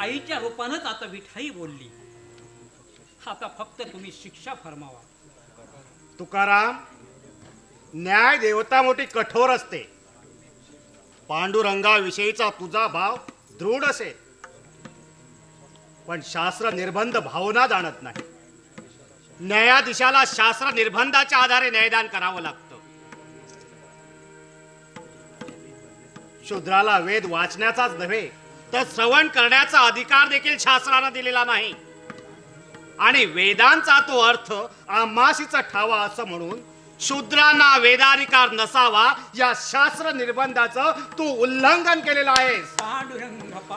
आता विठाई बोलली. आता फक्त तुम्ही शिक्षा फरमावा. तुकाराम न्याय देवता मोठी कठोर असते. पांडुरंगाविषयीचा तुझा भाव दृढ असेल. पण शास्त्र निर्बंध भावना जाणत नाही. न्यायाधीशाला शास्त्र निर्बंधाच्या आधारे न्यायदान करावं लागतं. शूद्राला वेद वाचण्याचाच नव्हे तर श्रवण करण्याचा अधिकार देखील शास्त्रानं दिलेला नाही. आणि वेदांचा तो अर्थ आमाशीचा ठावा असं म्हणून शूद्रांना वेदाधिकार नसावा या शास्त्र निर्बंधाचं तू उल्लंघन केलेलं आहेस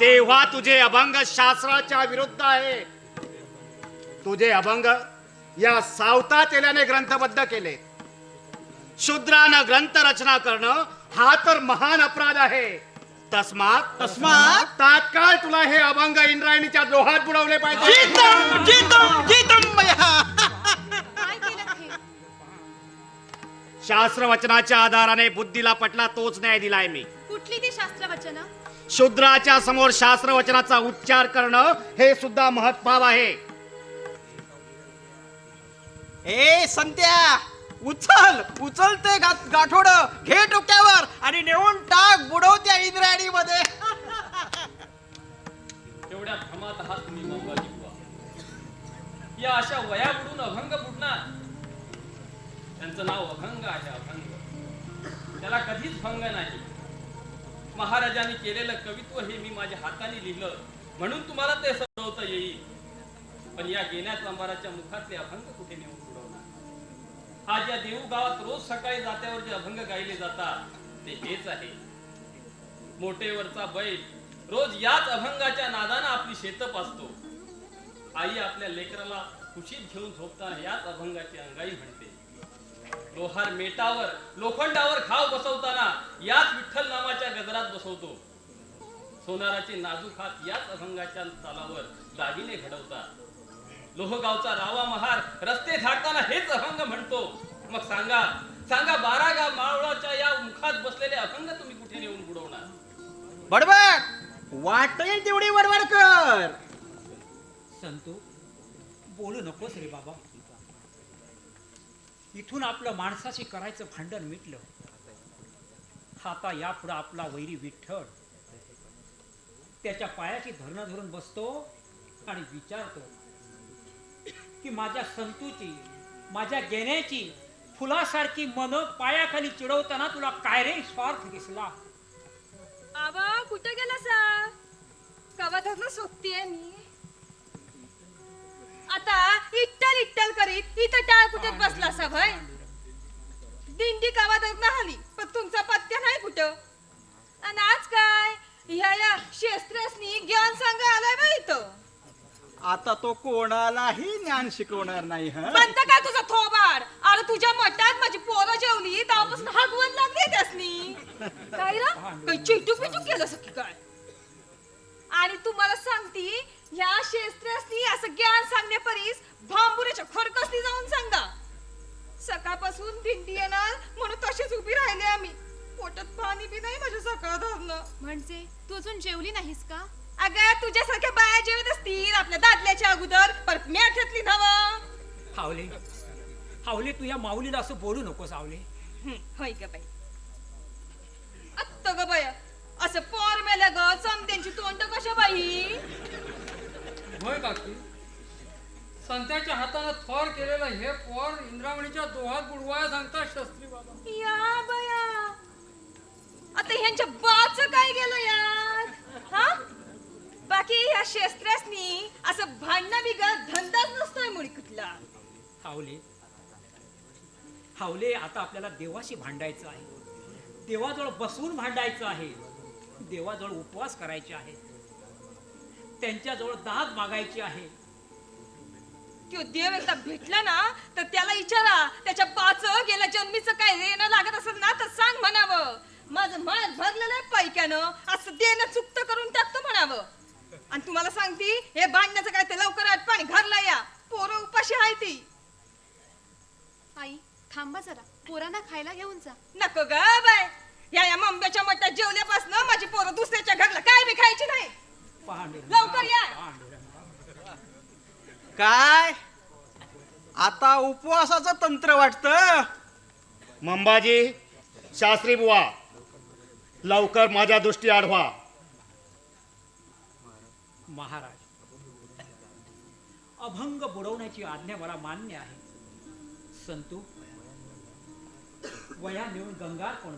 तेव्हा तुझे अभंग शास्त्राच्या विरुद्ध आहे. तुझे अभंग या सावता तेल्याने ग्रंथबद्ध केले. शूद्रानं ग्रंथ रचना करणं हा तर महान अपराध आहे. तस्मात तस्मात तात्काळ तुला हे अभंग इंद्रायणीच्या दोहात बुडवले पाहिजे. जितम जितम जितम मया. काय केलं हे शास्त्र वचनाच्या आधाराने बुद्धीला पटला तोच न्याय दिलाय मी. कुठली ती शास्त्रवचन? शूद्राच्या समोर शास्त्र वचनाचा उच्चार करणं हे सुद्धा महत्भाव आहे. ए संत्या उचल उचलते गाठोड घे डोक्यावर आणि नेऊन टाक बुडवत्या इंद्रायणी मध्ये तेवढ्या भ्रमात आहात तुम्ही मौबाजी बुवा. या अशा वया बुडून अभंग बुडणार. त्यांचं नाव अभंग आहे अभंग. त्याला कधीच भंग नाही. महाराजांनी केलेलं कवित्व हे मी माझ्या हाताने लिहिलं. म्हणून तुम्हाला ते समजवता येईल. पण या गेल्या चांबाराच्या मुखातले अभंग कुठे नेऊन हा ज्या देऊ गावात रोज सकाळी जात्यावर जे अभंग गायले जातात ते हेच आहे. मोठेवरचा बैल रोज याच अभंगाच्या नादानं आपली शेत पाचतो आई आपल्या लेकराला खुशीत घेऊन झोपताना याच अभंगाची अंगाई म्हणते. लोहार मेटावर लोखंडावर खाव बसवताना याच विठ्ठल नामाच्या गजरात बसवतो. सोनाराचे नाजूक हात याच अभंगाच्या तालावर दागिने घडवतात. लोहगावचा रावा महार रस्ते झाडताना हेच अभंग म्हणतो. मग सांगा सांगा बारा गाव मावळाच्या या मुखात बसलेले अभंग तुम्ही कुठे नेऊन बुडवणार? बडबड! वाटेल तेवढी बडबड कर! संतू बोलू नकोस रे बाबा. इथून आपलं माणसाशी करायचं भांडण मिटलं. आता यापुढं आपला वैरी विठ्ठल. त्याच्या पायाची धरणं धरून बसतो आणि विचारतो की माझ्या संतूची माझ्या गेण्याची फुलासारखी मन पायाखाली चिडवताना तुला काय रे स्वार्थ दिसला? आवा कुठं गेला सा? कवा धरणं सोबतीये मी. आता इट्टल इट्टल करीत इथं टाळ कुठे बसला सा भाई दिंडी कवा धरणं आली पण तुमचा पत्त्या नाही कुठं आणि आज काय? ह्या या शस्त्रस्नी ज्ञान सांगा आलाय बा इथं. आता तो कोणालाही ज्ञान शिकवणार नाही हा? बंद काय तुझा थोबाड. अरे तुझ्या मठात माझी पोरं जेवली तेव्हापासून हगवण लागली त्यासनी. काय रा? काही चिटूक बिटूक केलं सकी काय? आणि तुम्हाला सांगती ह्या शेस्त्रासनी असं ज्ञान सांगण्यापरीस भांबुऱ्याच्या खडकसनी जाऊन सांगा. सकाळपासून दिंडी येणार म्हणून तशीच उभी राहिले आम्ही. पोटात पाणी बी नाही माझ्या सकाळ धरणं. म्हणजे तू अजून जेवली नाहीस का? अगं तुझ्यासारख्या बाया जेवत असतील. आपल्या दादल्याच्या अगोदर परत मॅठ्यातली धावा हावले. हावले तू या माऊलीला असं बोलू नकोस हावले. हं, होय ग बाई. आत्त ग बाय असं पोर मेल्या ग समत्यांची तोंड कशा बाई? होय काकी. संत्याच्या हातानं थोर केलेलं हे पोर इंद्रावणीच्या दोहात बुडवाया सांगतात शास्त्री बाबा. या बया. आता ह्यांच्या बाच काय गेलं हा बाकी ह्या शस्त्रासनी असं भांडणं बिघड धंदाच नसतोय मुळी कुठला हावले. हावले आता आपल्याला देवाशी भांडायचं आहे. देवाजवळ बसून भांडायचं आहे. देवाजवळ उपवास करायचे आहे. त्यांच्याजवळ दाद मागायची आहे. तो देव एकदा भेटला ना तर त्याला विचारा त्याच्या पाच गेल्या जन्मीचं काय देणं लागत असेल ना तर सांग म्हणावं. माझं माळ भरलेलं आहे पैक्यानं असं देणं चुकत करून टाकतो म्हणावं. आणि तुम्हाला सांगती हे बांधण्याचं काय ते लवकर आठ पाणी घरला या. पोरं उपाशी आहे ती. आई थांबा जरा. पोरांना खायला घेऊन जा. नको ग बाय या या मंब्याच्या मठात जेवल्यापासून माझी पोरं दुसऱ्याच्या घरला काय बी खायची नाही. लवकर या. काय? आता उपवासाचं तंत्र वाटतं. मंबाजी शास्त्री बुवा लवकर माझ्या दृष्टी आढवा. महाराज. अभंग बुडवण्याची आज्ञा मला मान्य आहे. संतू वया नेऊन गंगार कोण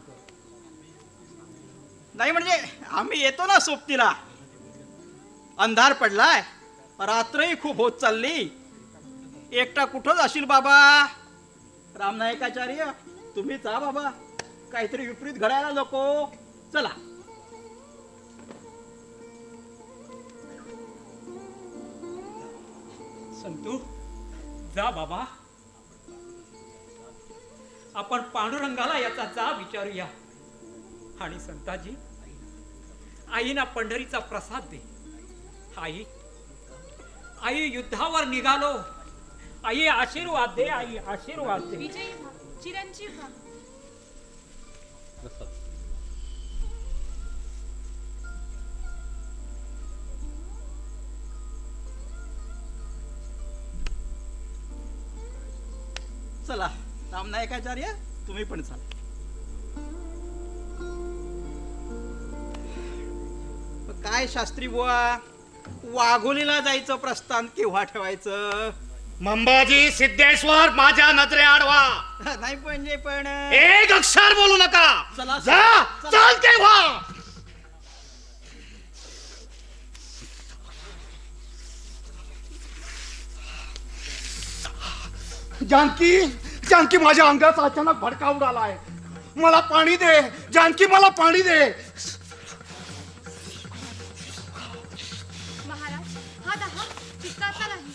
नाही म्हणजे आम्ही येतो ना सोबतीला. अंधार पडलाय रात्रही खूप होत चालली. एकटा कुठं जाशील बाबा? रामनायकाचार्य तुम्ही जा बाबा. काहीतरी विपरीत घडायला नको. चला. संतू जा बाबा. आपण पांडुरंगाला याचा जा विचारूया. आणि संताजी आईना पंढरीचा प्रसाद दे. आई आई युद्धावर निघालो. आई आशीर्वाद दे आई आशीर्वाद दे. चिरंजीव चला. रामनायकाचार्य तुम्ही पण चला. काय शास्त्री बुवा? वाघोलीला जायचं प्रस्थान केव्हा ठेवायचं? मंबाजी सिद्धेश्वर माझ्या नजरे आडवा. नाही म्हणजे पण. एक अक्षर बोलू नका. चला, जा चला. चल तेव्हा. जानकी जानकी माझ्या अंगाचा अचानक भडका उडालाय. मला पाणी दे जानकी मला पाणी दे. महाराज हा दहा चित्ताचा नाही.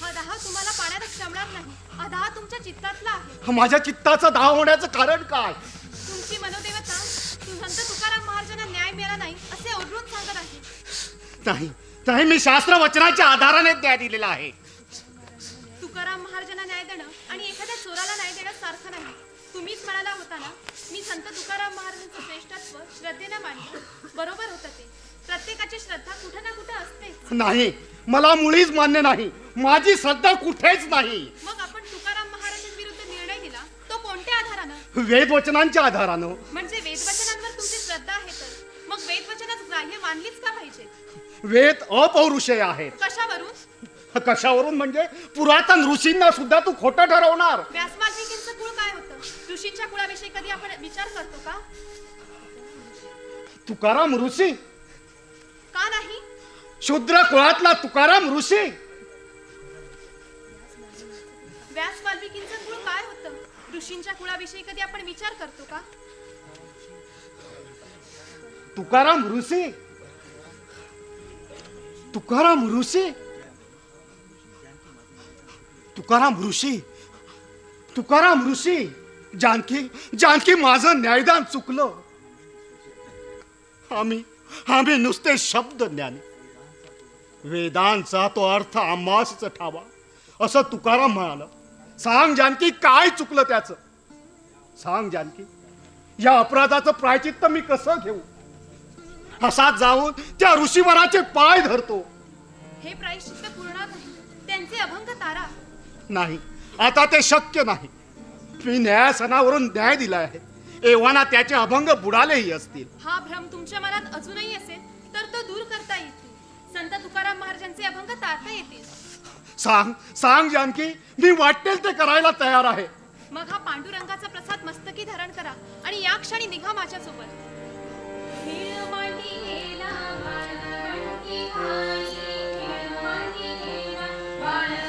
हा दहा तुम्हाला पाण्यात क्षमणार नाही. हा दहा तुमच्या चित्तातला आहे. माझ्या चित्ताचा दाह होण्याचं कारण काय? तुमची मनोदेवता संत तुकाराम महाराजांना न्याय मिळाला नाही असे ओरडून सांगत आहे. नाही नाही मी शास्त्र वचनाच्या आधाराने न्याय दिलेला आहे. संत तुकाराम महाराजांचं श्रेष्ठत्व श्रद्धेनं मांडलं. बरोबर होतं ते. प्रत्येकाची श्रद्धा कुठं ना कुठं असतेच. नाही मला मुळीच मान्य नाही. माझी श्रद्धा कुठेच नाही. मग आपण तुकाराम महाराजांविरुद्ध निर्णय दिला. तो कोणत्या आधारानं? वेदवचनांच्या आधारानं. म्हणजे वेदवचनांवर तुमची श्रद्धा आहे तर. मग वेदवचनच ग्राह्य मानलीच का पाहिजे? वेद अपौरुषय आहेत कशावरून? कशावरून म्हणजे पुरातन ऋषींना सुद्धा तू खोटं ठरवणार. व्यासमार्गिकींचं कुळ ऋषींच्या कुळाविषयी कधी आपण विचार करतो का? तुकाराम ऋषी? का नाही? शूद्र कुळातला तुकाराम ऋषी? व्यास वाल्मिकींचं कुळ काय होतं? ऋषींच्या कुळाविषयी कधी आपण विचार करतो का? तुकाराम ऋषी? तुकाराम ऋषी? तुकाराम ऋषी? तुकाराम ऋषी? जानकी जानकी माझं न्यायदान चुकलं. आम्ही आम्ही नुसते शब्द ज्ञानी. वेदांचा तो अर्थ आम्हासच ठावा असं तुकाराम म्हणालं. सांग जानकी काय चुकलं त्याचं? सांग जानकी या अपराधाचं प्रायचित्त मी कसं घेऊ? असाच जाऊन त्या ऋषीवराचे पाय धरतो. हे प्रायश्चित्त पूर्ण नाही त्यांचे अभंग तारा. नाही आता ते शक्य नाही. मी न्यायासनावरून न्याय दिला आहे. एव्हाना त्याचे अभंग बुडालेही असतील. हा भ्रम तुमच्या मनात अजूनही असेल तर तो दूर करता येईल संत तुकाराम महाराजांचे अभंग तारता येतील. सांग सांग जानकी मी वाटेल ते करायला तयार आहे. मग हा पांडुरंगाचा प्रसाद मस्तकी धारण करा आणि या क्षणी निघा माझ्यासोबत. Thank